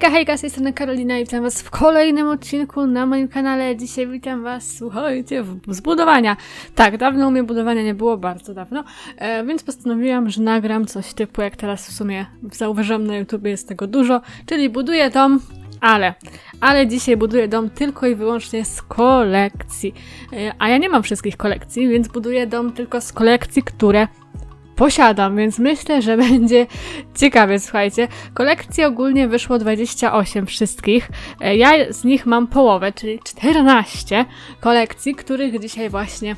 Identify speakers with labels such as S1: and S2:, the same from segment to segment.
S1: Hejka, hejka, z tej strony Karolina i witam was w kolejnym odcinku na moim kanale. Dzisiaj witam was, słuchajcie, w- z. Tak, dawno u mnie budowania nie było, bardzo dawno, e, więc postanowiłam, że nagram coś typu, jak teraz w sumie zauważyłam na YouTubie jest tego dużo, czyli buduję dom, ale, ale dzisiaj buduję dom tylko i wyłącznie z kolekcji. E, a ja nie mam wszystkich kolekcji, więc buduję dom tylko z kolekcji, które posiadam, więc myślę, że będzie ciekawie, słuchajcie. Kolekcji ogólnie wyszło 28 wszystkich. E, Ja z nich mam połowę, czyli 14 kolekcji, których dzisiaj właśnie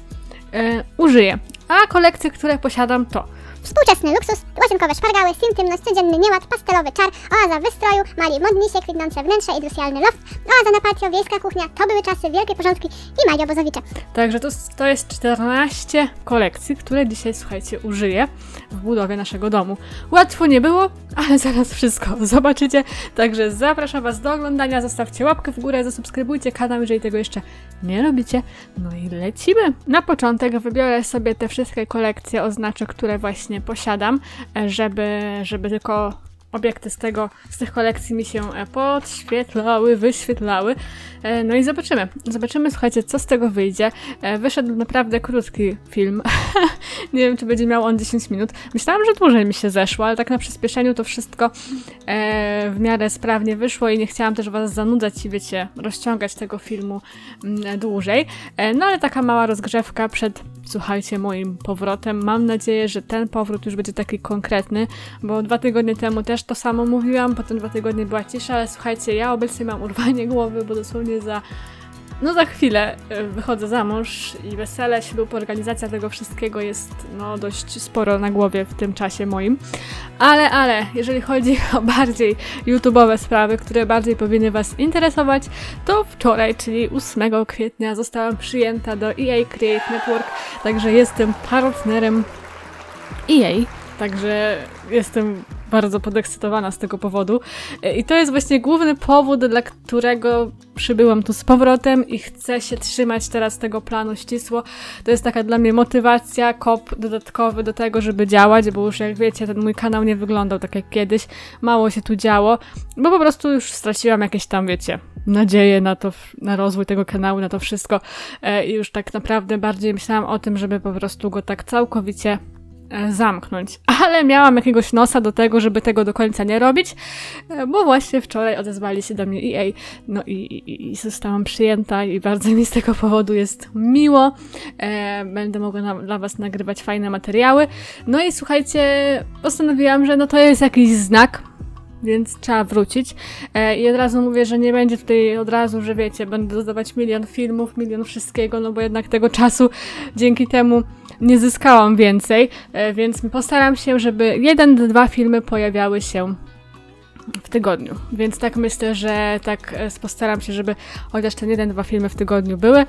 S1: e, użyję. A kolekcje, które posiadam to
S2: Współczesny luksus, łazienkowe szpargały, intymność, codzienny nieład, pastelowy czar, oaza wystroju, mali modnisie, kwitnące wnętrze, industrialny loft, oaza na patio, wiejska kuchnia, to były czasy, wielkie porządki i mali obozowicze.
S1: Także to, to jest 14 kolekcji, które dzisiaj, słuchajcie, użyję w budowie naszego domu. Łatwo nie było, ale zaraz wszystko zobaczycie. Także zapraszam Was do oglądania. Zostawcie łapkę w górę, zasubskrybujcie kanał, jeżeli tego jeszcze nie robicie. No i lecimy. Na początek wybiorę sobie te wszystkie kolekcje, oznaczę, które właśnie posiadam, e, żeby, żeby tylko obiekty z tego, z tych kolekcji mi się e, podświetlały, wyświetlały. E, No i zobaczymy. Zobaczymy, słuchajcie, co z tego wyjdzie. Wyszedł naprawdę krótki film. nie wiem, czy będzie miał on 10 minut. Myślałam, że dłużej mi się zeszło, ale tak na przyspieszeniu to wszystko w miarę sprawnie wyszło i nie chciałam też was zanudzać i wiecie, rozciągać tego filmu mm, dłużej. No ale taka mała rozgrzewka przed, słuchajcie, moim powrotem. Mam nadzieję, że ten powrót już będzie taki konkretny, bo dwa tygodnie temu też to samo mówiłam, potem dwa tygodnie była cisza, ale słuchajcie, ja obecnie mam urwanie głowy, bo dosłownie za no za chwilę y, wychodzę za mąż i wesele, ślub, organizacja tego wszystkiego jest no dość sporo na głowie w tym czasie moim. Ale, ale, jeżeli chodzi o bardziej YouTube'owe sprawy, które bardziej powinny Was interesować, to wczoraj, czyli 8 kwietnia zostałam przyjęta do EA Create Network, także jestem partnerem EA. Także jestem bardzo podekscytowana z tego powodu. E, I to jest właśnie główny powód, dla którego przybyłam tu z powrotem i chcę się trzymać teraz tego planu ścisło. To jest taka dla mnie motywacja, kop dodatkowy do tego, żeby działać, bo już jak wiecie, ten mój kanał nie wyglądał tak jak kiedyś. Mało się tu działo, bo po prostu już straciłam jakieś tam, wiecie, nadzieję na to, na rozwój tego kanału, na to wszystko. E, I już tak naprawdę bardziej myślałam o tym, żeby po prostu go tak całkowicie zamknąć. Ale miałam jakiegoś nosa do tego, żeby tego do końca nie robić, e, bo właśnie wczoraj odezwali się do mnie EA, no i, i, i zostałam przyjęta i bardzo mi z tego powodu jest miło. E, będę mogła na, dla Was nagrywać fajne materiały. No i słuchajcie, postanowiłam, że no to jest jakiś znak, więc trzeba wrócić. E, I od razu mówię, że nie będzie tutaj od razu, że wiecie, będę dodawać milion filmów, milion wszystkiego, no bo jednak tego czasu dzięki temu nie zyskałam więcej, e, więc postaram się, żeby jeden, dwa filmy pojawiały się w tygodniu. Więc tak myślę, że tak e, postaram się, żeby chociaż ten jeden, dwa filmy w tygodniu były.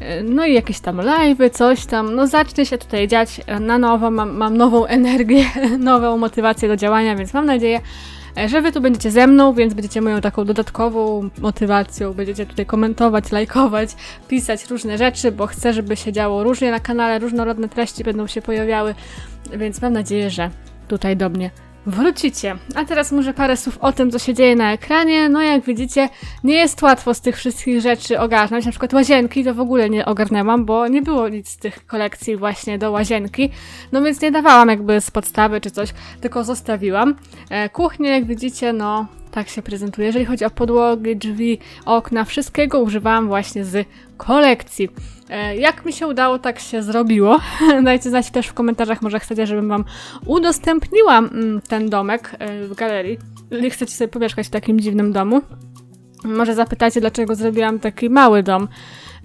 S1: E, No i jakieś tam live'y, coś tam. No zacznie się tutaj dziać na nowo, mam, mam nową energię, nową motywację do działania, więc mam nadzieję, że wy tu będziecie ze mną, więc będziecie moją taką dodatkową motywacją, będziecie tutaj komentować, lajkować, pisać różne rzeczy, bo chcę, żeby się działo różnie na kanale, różnorodne treści będą się pojawiały, więc mam nadzieję, że tutaj do mnie wrócicie. A teraz może parę słów o tym, co się dzieje na ekranie. No jak widzicie, nie jest łatwo z tych wszystkich rzeczy ogarnąć. Na przykład łazienki to w ogóle nie ogarnęłam, bo nie było nic z tych kolekcji właśnie do łazienki. No więc nie dawałam jakby z podstawy czy coś, tylko zostawiłam. E, kuchnię, jak widzicie, no tak się prezentuje. Jeżeli chodzi o podłogi, drzwi, okna, wszystkiego używałam właśnie z kolekcji. E, Jak mi się udało, tak się zrobiło. Dajcie znać też w komentarzach, może chcecie, żebym Wam udostępniła mm, ten domek e, w galerii. Chcecie sobie pomieszkać w takim dziwnym domu. Może zapytacie, dlaczego zrobiłam taki mały dom.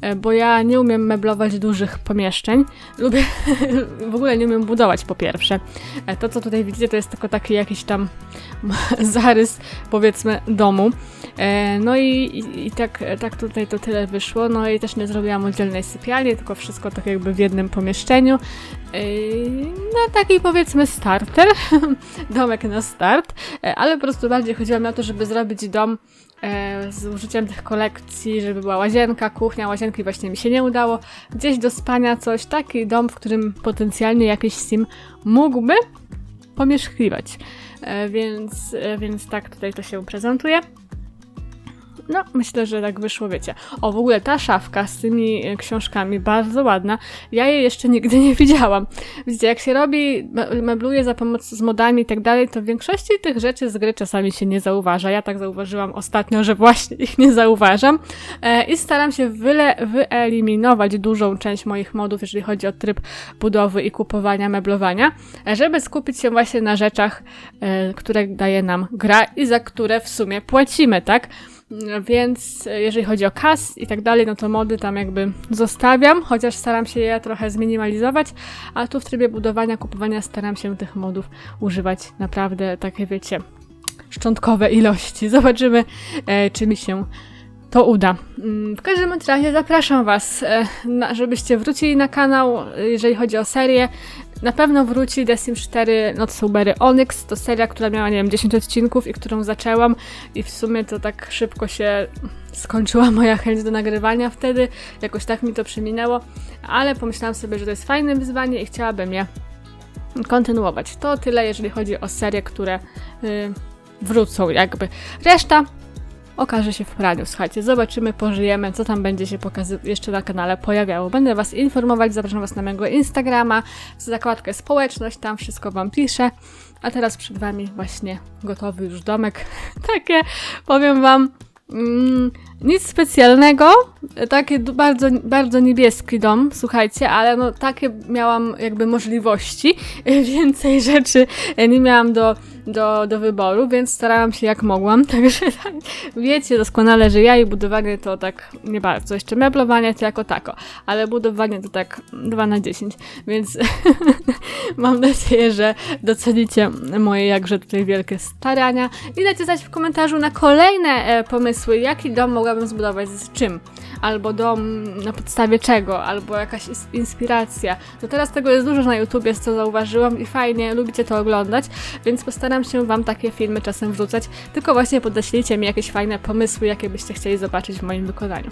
S1: E, Bo ja nie umiem meblować dużych pomieszczeń. Lubię, w ogóle nie umiem budować po pierwsze. E, To, co tutaj widzicie, to jest tylko taki jakiś tam zarys, powiedzmy, domu. E, No i, i, tak, tak tutaj to tyle wyszło. No i też nie zrobiłam oddzielnej sypialni, tylko wszystko tak jakby w jednym pomieszczeniu. No taki powiedzmy starter, domek na start, ale po prostu bardziej chodziło mi o to, żeby zrobić dom z użyciem tych kolekcji, żeby była łazienka, kuchnia, łazienki właśnie mi się nie udało. Gdzieś do spania coś, taki dom, w którym potencjalnie jakiś sim mógłby pomieszkiwać. E, więc, e, więc tak tutaj to się prezentuje. No, myślę, że tak wyszło, wiecie. O, w ogóle ta szafka z tymi e, książkami, bardzo ładna. Ja jej jeszcze nigdy nie widziałam. Widzicie, jak się robi, me- mebluje za pomocą z modami i tak dalej, to w większości tych rzeczy z gry czasami się nie zauważa. Ja tak zauważyłam ostatnio, że właśnie ich nie zauważam. E, I staram się wyle, wyeliminować dużą część moich modów, jeżeli chodzi o tryb budowy i kupowania, meblowania, żeby skupić się właśnie na rzeczach, e, które daje nam gra i za które w sumie płacimy, tak? Więc e, jeżeli chodzi o kas i tak dalej, no to mody tam jakby zostawiam, chociaż staram się je trochę zminimalizować, a tu w trybie budowania, kupowania staram się tych modów używać naprawdę takie, wiecie, szczątkowe ilości. Zobaczymy, e, czy mi się to uda. Mm, W każdym razie zapraszam Was, e, żebyście wrócili na kanał, e, jeżeli chodzi o serię. Na pewno wróci The Sims 4 Not Sobery Onyx. To seria, która miała, nie wiem, 10 odcinków i którą zaczęłam i w sumie to tak szybko się skończyła moja chęć do nagrywania wtedy. Jakoś tak mi to przeminęło, ale pomyślałam sobie, że to jest fajne wyzwanie i chciałabym je kontynuować. To tyle, jeżeli chodzi o serie, które y, wrócą jakby. Reszta okaże się w praniu. Słuchajcie, zobaczymy, pożyjemy, co tam będzie się jeszcze na kanale pojawiało. Będę Was informować, zapraszam Was na mojego Instagrama, zakładkę społeczność, tam wszystko Wam piszę. A teraz przed Wami właśnie gotowy już domek. Takie, powiem Wam, mm, nic specjalnego, taki bardzo, bardzo niebieski dom, słuchajcie, ale no takie miałam jakby możliwości, więcej rzeczy nie miałam do, do, do wyboru, więc starałam się jak mogłam, także tak, wiecie doskonale, że ja i budowanie to tak nie bardzo, jeszcze meblowanie to jako tako, ale budowanie to tak 2 na 10, więc mam nadzieję, że docenicie moje jakże tutaj wielkie starania. I dajcie znać w komentarzu na kolejne e, pomysły, jaki dom mogłabym zbudować z czym, albo dom na podstawie czego, albo jakaś inspiracja. No teraz tego jest dużo na YouTubie, co zauważyłam i fajnie, lubicie to oglądać, więc postaram się Wam takie filmy czasem wrzucać, tylko właśnie podeślijcie mi jakieś fajne pomysły, jakie byście chcieli zobaczyć w moim wykonaniu.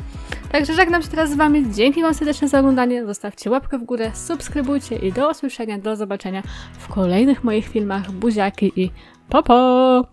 S1: Także żegnam się teraz z Wami, dzięki Wam serdecznie za oglądanie, zostawcie łapkę w górę, subskrybujcie i do usłyszenia, do zobaczenia w kolejnych moich filmach. Buziaki i popo!